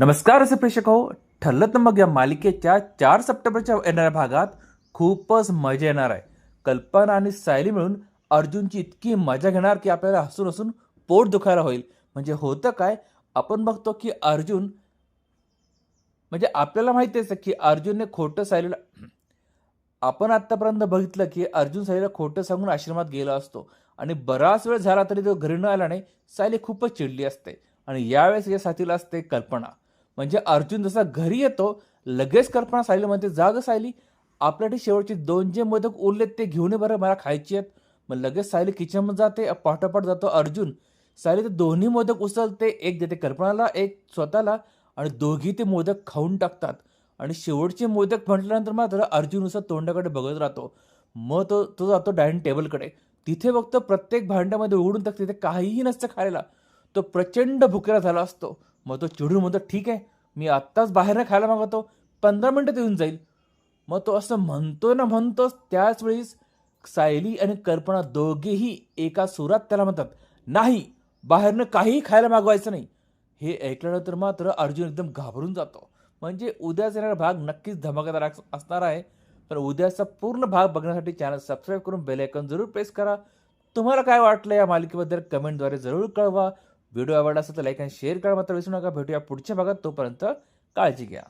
नमस्कार असे प्रेक्षक हो ठरलं तर मग या मालिकेच्या चार सप्टेंबरच्या येणाऱ्या भागात खूपच मजा येणार आहे. कल्पना आणि सायली मिळून अर्जुनची इतकी मजा घेणार की आपल्याला हसून हसून पोट दुखायला होईल. म्हणजे होतं काय आपण बघतो की अर्जुन म्हणजे आपल्याला माहिती आहे की अर्जुनने खोटं सायलीला आपण आत्तापर्यंत बघितलं की अर्जुन सायलीला खोटं सांगून आश्रमात गेला असतो. आणि बराच वेळ झाला तरी तो घरी न आला नाही सायली खूपच चिडली असते. आणि यावेळेस या साथीला असते कल्पना. म्हणजे अर्जुन जसा घरी येतो लगेच कल्पना सायली म्हणते जाग सायली आपल्यासाठी शेवटचे दोन जे मोदक उरलेत ते घेऊन ये बरं मला खायची आहेत. मग लगेच सायली किचनमध्ये जाते पाठोपाठ जातो अर्जुन. सायली ते दोन्ही मोदक उचलते एक देते कल्पनाला एक स्वतःला आणि दोघी ते मोदक खाऊन टाकतात. आणि शेवटचे मोदक म्हटल्यानंतर मात्र अर्जुन असं तोंडाकडे बघत राहतो. मग तो तो जातो डायनिंग टेबलकडे तिथे बघतो प्रत्येक भांड्यामध्ये उघडून टाकते तिथे काहीही नसतं खायला. तो प्रचंड भुकेला झाला असतो. मग तो चिडून म्हणतो ठीक आहे मी आत्ताच बाहेरनं खायला मागवतो पंधरा मिनटात येऊन जाईल. मग तो असं म्हणतो ना म्हणतोच त्याच वेळीस सायली आणि कल्पना दोघेही एका सुरात त्याला म्हणतात नाही बाहेरनं काहीही खायला मागवायचं नाही. हे ऐकल्यानंतर मात्र अर्जुन एकदम घाबरून जातो. म्हणजे उद्याच येणारा भाग नक्कीच धमाकेदार असणार आहे. पण उद्याचा पूर्ण भाग बघण्यासाठी चॅनल सबस्क्राईब करून बेल आयकॉन जरूर प्रेस करा. तुम्हाला काय वाटलं या मालिकेबद्दल कमेंटद्वारे जरूर कळवा. व्हिडिओ आवडला असेल तर लाईक आणि शेअर करा. मात्र विसरू नका. भेटूया पुढच्या भागात. तोपर्यंत काळजी घ्या.